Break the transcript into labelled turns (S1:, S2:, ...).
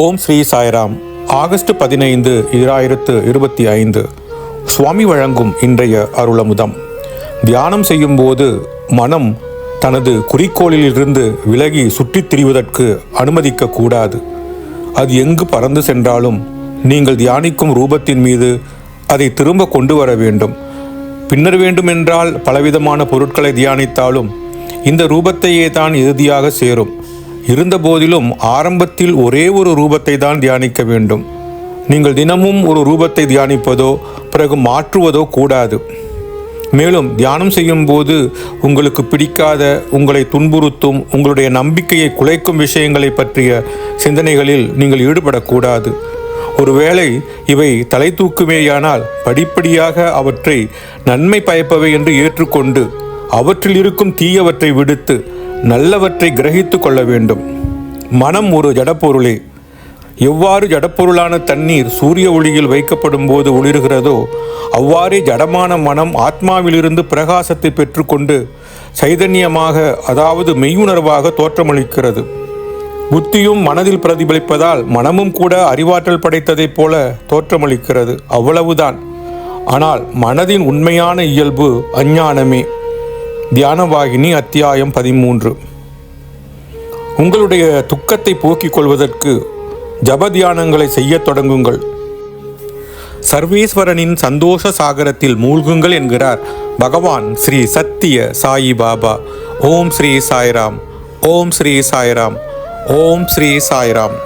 S1: ஓம் Sri Sairam. August பதினைந்து இராயிரத்து இருபத்தி ஐந்து. சுவாமி வழங்கும் இன்றைய அருளமுதம். தியானம் செய்யும்போது மனம் தனது குறிக்கோளிலிருந்து விலகி சுற்றித் திரிவதற்கு அனுமதிக்க கூடாது அது எங்கு பறந்து சென்றாலும் நீங்கள் தியானிக்கும் ரூபத்தின் மீது அதை திரும்ப கொண்டு வர வேண்டும். பின்னர் வேண்டுமென்றால் பலவிதமான பொருட்களை தியானித்தாலும் இந்த ரூபத்தையே தான் இறுதியாக சேரும். இருந்தபோதிலும் ஆரம்பத்தில் ஒரே ஒரு ரூபத்தை தான் தியானிக்க வேண்டும். நீங்கள் தினமும் ஒரு ரூபத்தை தியானிப்பதோ பிறகு மாற்றுவதோ கூடாது. மேலும் தியானம் செய்யும் போது உங்களுக்கு பிடிக்காத உங்களை துன்புறுத்தும் உங்களுடைய நம்பிக்கையை குலைக்கும் விஷயங்களை பற்றிய சிந்தனைகளில் நீங்கள் ஈடுபடக்கூடாது. ஒருவேளை இவை தலை தூக்குமேயானால் படிப்படியாக அவற்றை நன்மை பயப்பவை என்று ஏற்றுக்கொண்டு அவற்றில் இருக்கும் தீயவற்றை விடுத்து நல்லவற்றை கிரகித்து கொள்ள வேண்டும். மனம் ஒரு ஜடப்பொருளே. எவ்வாறு ஜடப்பொருளான தண்ணீர் சூரிய ஒளியில் வைக்கப்படும் போது ஒளிர்கிறதோ அவ்வாறே ஜடமான மனம் ஆத்மாவிலிருந்து பிரகாசத்தை பெற்றுக்கொண்டு சைதன்யமாக அதாவது மெய்யுணர்வாக தோற்றமளிக்கிறது. புத்தியும் மனதில் பிரதிபலிப்பதால் மனமும் கூட அறிவாற்றல் படைத்ததைப் போல தோற்றமளிக்கிறது. அவ்வளவுதான். ஆனால் மனதின் உண்மையான இயல்பு அஞ்ஞானமே. தியானவாகினி அத்தியாயம் பதிமூன்று. உங்களுடைய துக்கத்தை போக்கிக் கொள்வதற்கு ஜப தியானங்களை செய்யத் தொடங்குங்கள். சர்வேஸ்வரனின் சந்தோஷ சாகரத்தில் மூழ்குங்கள் என்கிறார் பகவான் ஸ்ரீ சத்திய சாயி பாபா. ஓம் ஸ்ரீ சாய்ராம் ஓம் ஸ்ரீ சாய்ராம் ஓம் ஸ்ரீ சாய்ராம்.